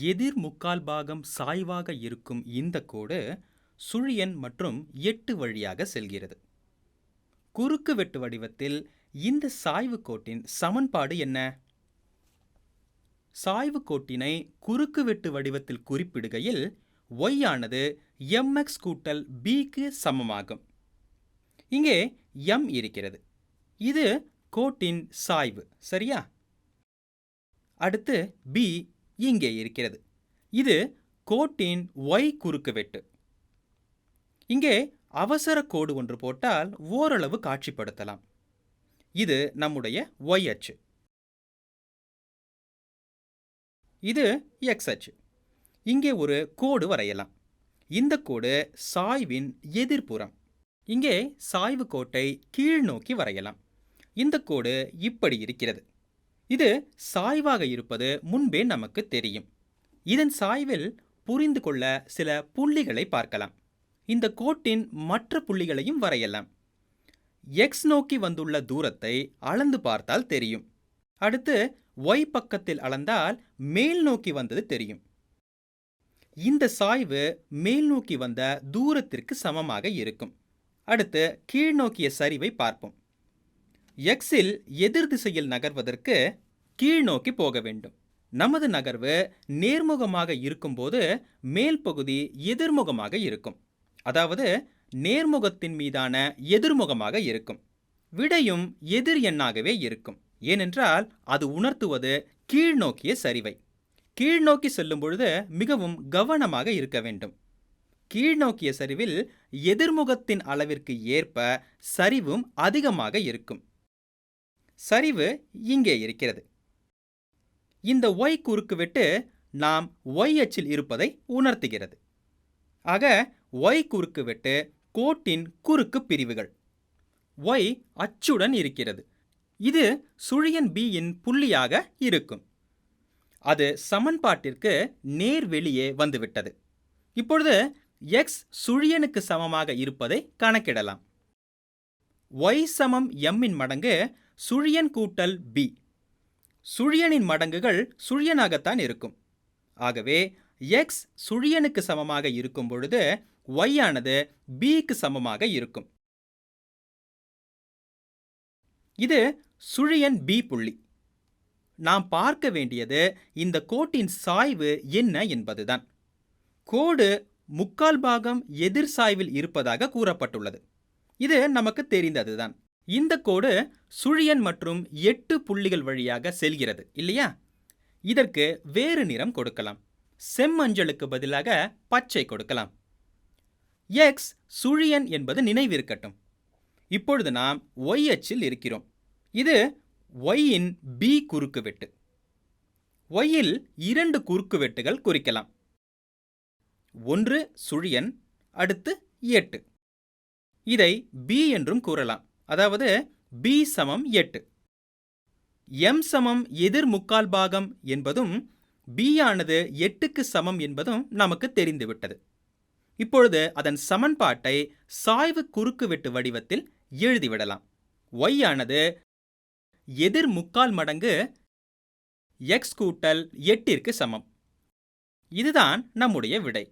எதிர் முக்கால் பாகம் சாய்வாக இருக்கும் இந்த கோடு சுழியன் மற்றும் எட்டு வழியாக செல்கிறது. குறுக்கு வெட்டு வடிவத்தில் இந்த சாய்வு கோட்டின் சமன்பாடு என்ன? சாய்வு கோட்டினை குறுக்கு வெட்டு வடிவத்தில் குறிப்பிடுகையில் y ஆனது mx கூட்டல் bக்கு சமமாகும். இங்கே m இருக்கிறது. இது கோட்டின் சாய்வு சரியா? அடுத்து b இங்கே இருக்கிறது. இது கோட்டின் ஒய் குறுக்கு வெட்டு இங்கே அவசர கோடு ஒன்று போட்டால் ஓரளவு காட்சிப்படுத்தலாம். இது நம்முடைய ஒய் அச்சு. இது எக்ஸ் அச்சு. இங்கே ஒரு கோடு வரையலாம். இந்த கோடு சாய்வின் எதிர்ப்புறம். இங்கே சாய்வு கோட்டை கீழ் நோக்கி வரையலாம். இந்த கோடு இப்படி இருக்கிறது. இது சாய்வாக இருப்பது முன்பே நமக்கு தெரியும். இதன் சாய்வில் புரிந்து கொள்ள சில புள்ளிகளை பார்க்கலாம். இந்த கோட்டின் மற்ற புள்ளிகளையும் வரையலாம். எக்ஸ் நோக்கி வந்துள்ள தூரத்தை அளந்து பார்த்தால் தெரியும். அடுத்து ஒய் பக்கத்தில் அளந்தால் மேல் நோக்கி வந்தது தெரியும். இந்த சாய்வு மேல் நோக்கி வந்த தூரத்திற்கு சமமாக இருக்கும். அடுத்து கீழ் நோக்கிய சரிவை பார்ப்போம். எக்ஸில் எதிர் திசையில் நகர்வதற்கு கீழ்நோக்கி போக வேண்டும். நமது நகர்வு நேர்முகமாக இருக்கும்போது மேல் பகுதி எதிர்முகமாக இருக்கும். அதாவது நேர்முகத்தின் மீதான எதிர்முகமாக இருக்கும். விடையும் எதிர் எண்ணாகவே இருக்கும். ஏனென்றால் அது உணர்த்துவது கீழ்நோக்கிய சரிவை. கீழ்நோக்கி செல்லும் பொழுது மிகவும் கவனமாக இருக்க வேண்டும். கீழ்நோக்கிய சரிவில் எதிர்முகத்தின் அளவிற்கு ஏற்ப சரிவும் அதிகமாக இருக்கும். சரிவு இங்கே இருக்கிறது. இந்த ஒய் குறுக்குவெட்டு நாம் ஒய் அச்சில் இருப்பதை உணர்த்துகிறது. ஆக ஒய் குறுக்குவெட்டு கோட்டின் குறுக்கு பிரிவுகள். ஒய் அச்சுடன் இருக்கிறது. இது சுழியன் பியின் புள்ளியாக இருக்கும். அது சமன்பாட்டிற்கு நேர் வெளியே வந்துவிட்டது. இப்பொழுது எக்ஸ் சுழியனுக்கு சமமாக இருப்பதை கணக்கிடலாம். ஒய் சமம் எம்மின் மடங்கு சுழியன் கூட்டல் பி சுழியனின் மடங்குகள் சுழியனாகத்தான் இருக்கும். ஆகவே எக்ஸ் சுழியனுக்கு சமமாக இருக்கும் பொழுது ஒய் ஆனது பிக்கு சமமாக இருக்கும். இது சுழியன் பி புள்ளி. நாம் பார்க்க வேண்டியது இந்த கோட்டின் சாய்வு என்ன என்பதுதான். கோடு முக்கால் பாகம் எதிர் சாய்வில் இருப்பதாக கூறப்பட்டுள்ளது. இது நமக்கு தெரிந்ததுதான். இந்த கோடு சுழியன் மற்றும் எட்டு புள்ளிகள் வழியாக செல்கிறது இல்லையா? இதற்கு வேறு நிறம் கொடுக்கலாம். செம்மஞ்சளுக்கு பதிலாக பச்சை கொடுக்கலாம். எக்ஸ் சுழியன் என்பது நினைவிருக்கட்டும். இப்பொழுது நாம் ஒய் அச்சில் இருக்கிறோம். இது ஒய்யின் பி குறுக்குவெட்டு. ஒய்யில் இரண்டு குறுக்குவெட்டுகள் குறிக்கலாம். ஒன்று சுழியன் அடுத்து எட்டு. இதை பி என்றும் கூறலாம். அதாவது பி சமம் எட்டு. எம் சமம் எதிர் முக்கால் பாகம் என்பதும் பி ஆனது எட்டுக்கு சமம் என்பதும் நமக்கு தெரிந்துவிட்டது. இப்பொழுது அதன் சமன்பாட்டை சாய்வு குறுக்குவெட்டு வடிவத்தில் எழுதிவிடலாம். ஒய் ஆனது எதிர் முக்கால் மடங்கு எக்ஸ் கூட்டல் எட்டிற்கு சமம். இதுதான் நம்முடைய விடை.